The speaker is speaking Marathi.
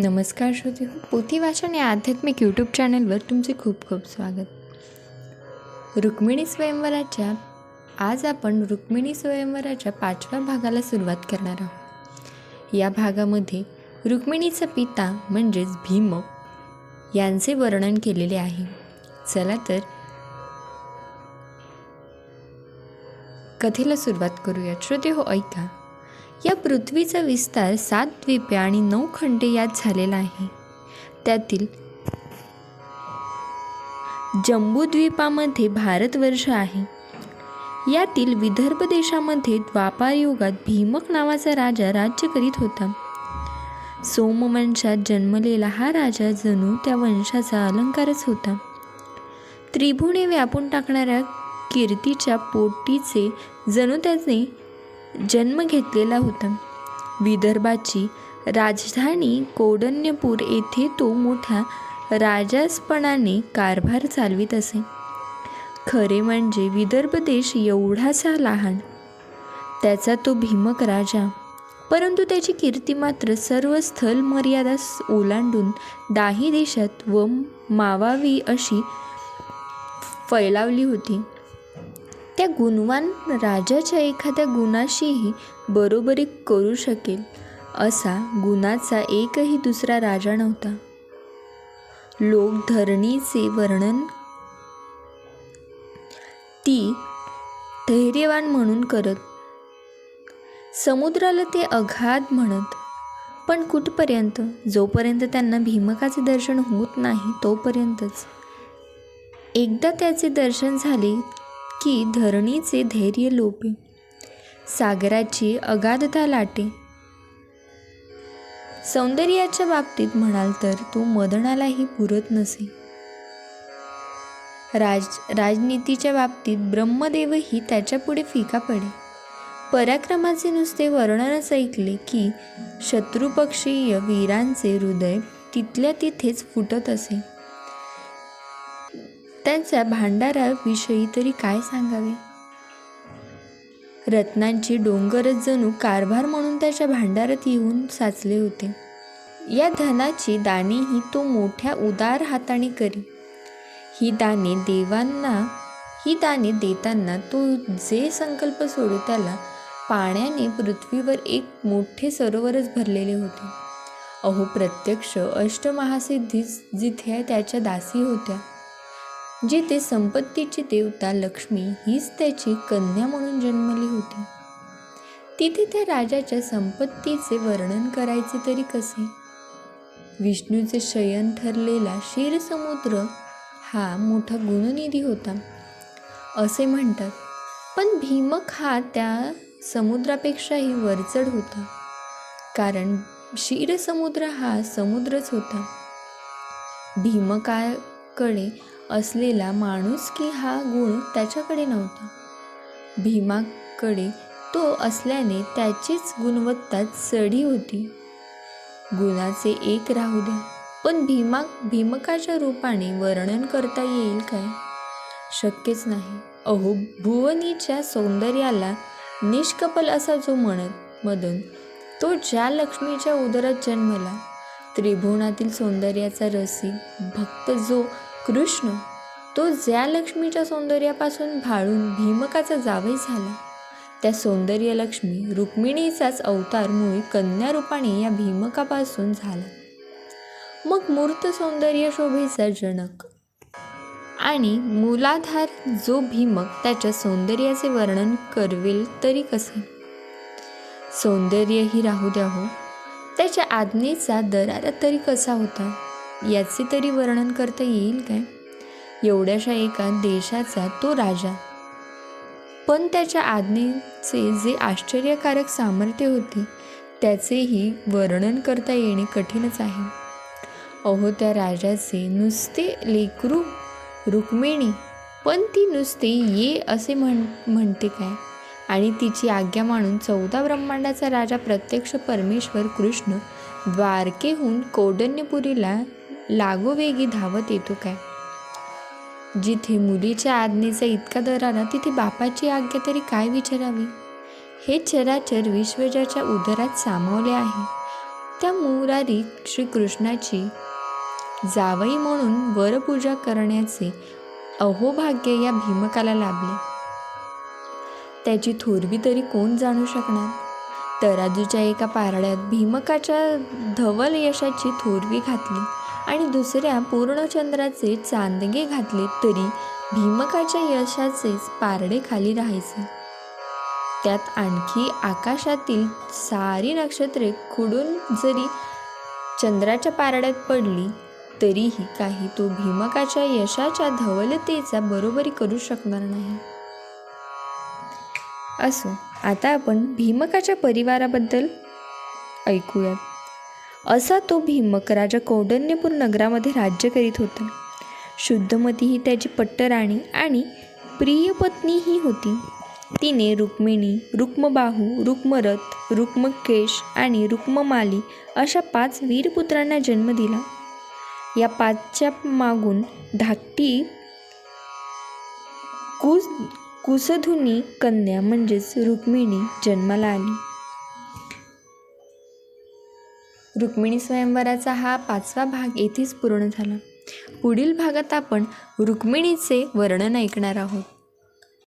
नमस्कार श्रोते पोथी वाचन या आध्यात्मिक यूट्यूब चॅनलवर तुमचे खूप खूप स्वागत. रुक्मिणी स्वयंवराच्या आज आपण रुक्मिणी स्वयंवराच्या पाचव्या भागाला सुरुवात करणार आहोत. या भागामध्ये रुक्मिणीचा पिता म्हणजेच भीम यांचे वर्णन केलेले आहे. चला तर कथेला सुरुवात करूया. श्रोते हो ऐका. या पृथ्वीचा विस्तार सात द्वीपे आणि नऊ खंडे यात झालेला आहे. त्यातील जम्बूद्वीपामध्ये भारतवर्ष आहे. यातील विदर्भ देशामध्ये द्वापार युगात भीमक नावाचा राजा राज्य करीत होता. सोमवंशात जन्मलेला हा राजा जणू त्या वंशाचा अलंकारच होता. त्रिभुणे व्यापून टाकणाऱ्या कीर्तीच्या पोटीचे जणू त्याने जन्म घेतलेला होता. विदर्भाची राजधानी कौडण्यपूर येथे तो मोठ्या राजासपणाने कारभार चालवित असे. खरे म्हणजे विदर्भ देश एवढासा लहान. त्याचा तो भीमक राजा. परंतु त्याची कीर्ती मात्र सर्व स्थल मर्यादा ओलांडून दाही देशात व मावावी अशी फैलावली होती. त्या गुणवान राजाच्या एखाद्या गुणाशीही बरोबरी करू शकेल. असा गुणाचा एकही दुसरा राजा नव्हता. लोक धरणीचे वर्णन ती धैर्यवान म्हणून करत समुद्राला ते अघात म्हणत पण कुठपर्यंत? जोपर्यंत त्यांना भीमकाचे दर्शन होत नाही तोपर्यंतच. एकदा त्याचे दर्शन झाले की धरणीचे धैर्य लोपे सागराची अगाधता लाटे. सौंदर्याच्या बाबतीत म्हणाल तर तो मदनालाही पुरत नसे. राज राजनीतीच्या बाबतीत ब्रह्मदेवही त्याच्यापुढे फिका पडे. पराक्रमाचे नुसते वर्णनच ऐकले की शत्रुपक्षीय वीरांचे हृदय तिथल्या तिथेच फुटत असे. त्यांच्या भांडाराविषयी तरी काय सांगावे? रत्नांची डोंगरच जणू कारभार म्हणून त्याच्या भांडारात येऊन साचले होते. या धनाची दानेही तो मोठ्या उदार हाताने करी. ही दाने देवांना ही दाने देताना तो जे संकल्प सोडू त्याला पाण्याने पृथ्वीवर एक मोठे सरोवरच भरलेले होते. अहो प्रत्यक्ष अष्टमहासिद्धीच जिथे त्याच्या दासी होत्या. जिथे संपत्तीची देवता लक्ष्मी हीच त्याची कन्या म्हणून जन्मली होती. तिथे त्या राजाच्या संपत्तीचे वर्णन करायचे तरी कसे? विष्णूचे शयन ठरलेला क्षीरसमुद्र हा मोठा गुणनिधी होता असे म्हणतात. पण भीमक हा त्या समुद्रापेक्षाही वरचढ होता कारण क्षीरसमुद्र हा समुद्रच होता. भीमकाकडे असलेला माणूस की हा गुण त्याच्याकडे नव्हता. भीमाकडे तो असल्याने त्याचीच गुणवत्ता चढी होती. गुणाचे एक राहू द्या. पण भीमा भीमकाच्या रूपाने वर्णन करता येईल काय? शक्यच नाही. अहो भुवनीच्या सौंदर्याला निष्कपल असा जो म्हणत मदन तो ज्या लक्ष्मीच्या उदरात जन्मला त्रिभुवनातील सौंदर्याचा रसिक भक्त जो कृष्ण तो ज्या लक्ष्मीच्या सौंदर्यापासून भाळून भीमकाचा जावई झाला त्या सौंदर्य लक्ष्मी रुक्मिणीचाच अवतार मुळी कन्या रूपाने या भीमकापासून झाला. मग मूर्त सौंदर्य शोभेचा जनक आणि मूलाधार जो भीमक त्याच्या सौंदर्याचे वर्णन करवेल तरी कसे? सौंदर्यही राहू द्या हो. त्याच्या आज्ञेचा दरारा तरी कसा होता? याचे तरी वर्णन करता येईल काय? एवढ्याशा एका देशाचा तो राजा. पण त्याच्या आज्ञेचे जे आश्चर्यकारक सामर्थ्य होते त्याचेही वर्णन करता येणे कठीणच आहे. अहो त्या राजाचे नुसते लेकरू रुक्मिणी पण ती नुसते ये असे म्हण म्हणते काय? आणि तिची आज्ञा मानून चौदा ब्रह्मांडाचा राजा प्रत्यक्ष परमेश्वर कृष्ण द्वारकेहून कौडण्यपुरीला लागोवेगी धावत येतो काय? जिथे मुलीच्या आज्ञेचा इतका दरारा तिथे बापाची आज्ञा तरी काय विचारावी? हे चराचर विश्वजाच्या उदरात सामावले आहे. त्या मुरारी श्रीकृष्णाची जावई म्हणून वरपूजा करण्याचे अहोभाग्य या भीमकाला लाभले. त्याची थोरवी तरी कोण जाणू शकणार? तराजूच्या एका पारड्यात भीमकाच्या धवल यशाची थोरवी घातली आणि दुसऱ्या पूर्णचंद्राचे चांदगे घातले तरी भीमकाच्या यशाचेच पारडे खाली राहायचे. त्यात आणखी आकाशातील सारी नक्षत्रे खुडून जरी चंद्राच्या पारड्यात पडली तरीही काही तो भीमकाच्या यशाच्या धवलतेचा बरोबरी करू शकणार नाही. असो आता आपण भीमकाच्या परिवाराबद्दल ऐकूयात असा तो भीमक राजा कौडन्यपूर नगरामध्ये राज्य करीत होता. शुद्धमती ही त्याची पट्टराणी आणि प्रियपत्नीही होती. तिने रुक्मिणी रुक्मबाहू रुक्मरथ रुक्मकेश आणि रुक्ममाली अशा पाच वीरपुत्रांना जन्म दिला. या पाचच्या मागून धाकटी कुस कुसधुनी कन्या म्हणजेच रुक्मिणी जन्माला आली. रुक्मिणी स्वयंवराचा हा पाचवा भाग येथेच पूर्ण झाला. पुढील भागात आपण रुक्मिणीचे वर्णन ऐकणार आहोत.